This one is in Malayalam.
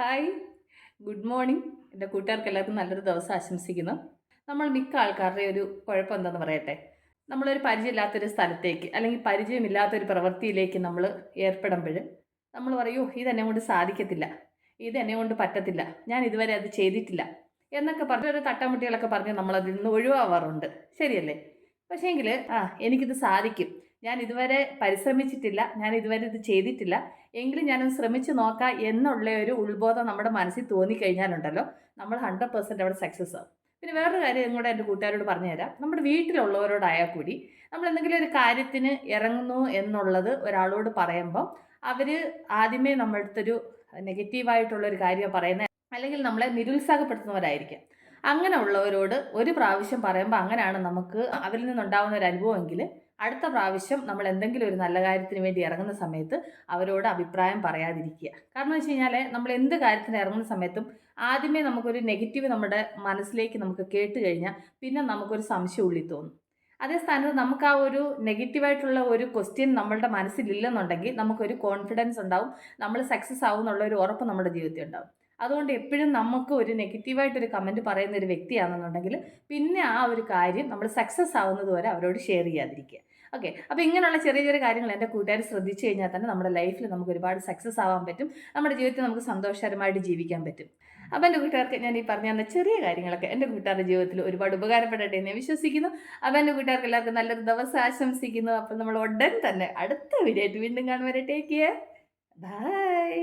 ഹായ് ഗുഡ് മോർണിംഗ് എന്റെ കൂട്ടുകാർക്ക് എല്ലാവർക്കും നല്ലൊരു ദിവസം ആശംസിക്കുന്നു. നമ്മൾ മിക്ക ആൾക്കാരുടെ ഒരു കുഴപ്പം എന്താണെന്ന് പറയട്ടെ? നമ്മളൊരു പരിചയമില്ലാത്തൊരു സ്ഥലത്തേക്ക് അല്ലെങ്കിൽ പരിചയമില്ലാത്തൊരു പ്രവൃത്തിയിലേക്ക് നമ്മൾ ഏർപ്പെടുമ്പോൾ നമ്മൾ പറയൂ ഇതെന്നെ കൊണ്ട് സാധിക്കത്തില്ല. ഇതെന്നെ കൊണ്ട് പറ്റത്തില്ല. ഞാൻ ഇതുവരെ അത് ചെയ്തിട്ടില്ല. എന്നൊക്കെ പറഞ്ഞ ഒരു തട്ടമുട്ടികളൊക്കെ പറഞ്ഞ് നമ്മളതിൽ നിന്ന് ഒഴിവാവാറുണ്ട്. ശരിയല്ലേ? പക്ഷേങ്കിൽ ആ എനിക്കിത് സാധിക്കും. ഞാൻ ഇതുവരെ പരിശ്രമിച്ചിട്ടില്ല ഞാൻ ഇതുവരെ ഇത് ചെയ്തിട്ടില്ല. എങ്കിലും ഞാനൊന്ന് ശ്രമിച്ചു നോക്കാം എന്നുള്ള ഒരു ഉത്ബോധം നമ്മുടെ മനസ്സിൽ തോന്നിക്കഴിഞ്ഞാലുണ്ടല്ലോ നമ്മൾ ഹൺഡ്രഡ് പെർസെന്റ് അവിടെ സക്സസ് ആവും. പിന്നെ വേറൊരു കാര്യം കൂടെ എന്റെ കൂട്ടുകാരോട് പറഞ്ഞുതരാം. നമ്മുടെ വീട്ടിലുള്ളവരോടായാൽ കൂടി നമ്മൾ എന്തെങ്കിലും ഒരു കാര്യത്തിന് ഇറങ്ങുന്നു എന്നുള്ളത് ഒരാളോട് പറയുമ്പോൾ അവർ ആദ്യമേ നമ്മളടുത്തൊരു നെഗറ്റീവായിട്ടുള്ളൊരു കാര്യം പറയുന്നത്. അല്ലെങ്കിൽ നമ്മളെ നിരുത്സാഹപ്പെടുത്തുന്നവരായിരിക്കാം. അങ്ങനെ ഉള്ളവരോട് ഒരു പ്രാവശ്യം പറയുമ്പോൾ അങ്ങനെയാണ് നമുക്ക് അവരിൽ നിന്നുണ്ടാകുന്ന ഒരു അനുഭവമെങ്കിൽ അടുത്ത പ്രാവശ്യം നമ്മൾ എന്തെങ്കിലും ഒരു നല്ല കാര്യത്തിന് വേണ്ടി ഇറങ്ങുന്ന സമയത്ത് അവരോട് അഭിപ്രായം പറയാതിരിക്കുക. കാരണം വെച്ച് കഴിഞ്ഞാൽ നമ്മൾ എന്ത് കാര്യത്തിന് ഇറങ്ങുന്ന സമയത്തും ആദ്യമേ നമുക്കൊരു നെഗറ്റീവ് നമ്മുടെ മനസ്സിലേക്ക് നമുക്ക് കേട്ട് കഴിഞ്ഞാൽ പിന്നെ നമുക്കൊരു സംശയം ഉള്ളിൽ തോന്നും. അതേ സ്ഥാനത്ത് നമുക്ക് ആ ഒരു നെഗറ്റീവായിട്ടുള്ള ഒരു ക്വസ്റ്റ്യൻ നമ്മളുടെ മനസ്സിലില്ലെന്നുണ്ടെങ്കിൽ നമുക്കൊരു കോൺഫിഡൻസ് ഉണ്ടാവും നമ്മൾ സക്സസ് ആവും എന്നുള്ള ഒരു ഉറപ്പ് നമ്മുടെ ജീവിതത്തിൽ ഉണ്ടാവും. അതുകൊണ്ട് എപ്പോഴും നമുക്ക് ഒരു നെഗറ്റീവായിട്ടൊരു കമന്റ് പറയുന്ന ഒരു വ്യക്തിയാണെന്നുണ്ടെങ്കിൽ പിന്നെ ആ ഒരു കാര്യം നമ്മൾ സക്സസ് ആവുന്നത് വരെ അവരോട് ഷെയർ ചെയ്യാതിരിക്കുക. ഓക്കെ. അപ്പോൾ ഇങ്ങനെയുള്ള ചെറിയ ചെറിയ കാര്യങ്ങൾ എന്റെ കൂട്ടുകാർ ശ്രദ്ധിച്ചു കഴിഞ്ഞാൽ തന്നെ നമ്മുടെ ലൈഫിൽ നമുക്ക് ഒരുപാട് സക്സസ് ആവാൻ പറ്റും. നമ്മുടെ ജീവിതത്തിൽ നമുക്ക് സന്തോഷകരമായിട്ട് ജീവിക്കാൻ പറ്റും. അപ്പോൾ എന്റെ കൂട്ടുകാർക്ക് ഞാൻ ഈ പറഞ്ഞ തന്ന ചെറിയ കാര്യങ്ങളൊക്കെ എന്റെ കൂട്ടുകാരുടെ ജീവിതത്തിൽ ഒരുപാട് ഉപകാരപ്പെടട്ടെ എന്ന് വിശ്വസിക്കുന്നു. അപ്പോൾ എന്റെ കൂട്ടുകാർക്ക് എല്ലാവർക്കും നല്ലൊരു ദിവസം ആശംസിക്കുന്നു. അപ്പോൾ നമ്മൾ ഉടൻ തന്നെ അടുത്ത വീഡിയോ ആയിട്ട് വീണ്ടും കാണുവരെ ടേക്ക് കെയർ ബൈ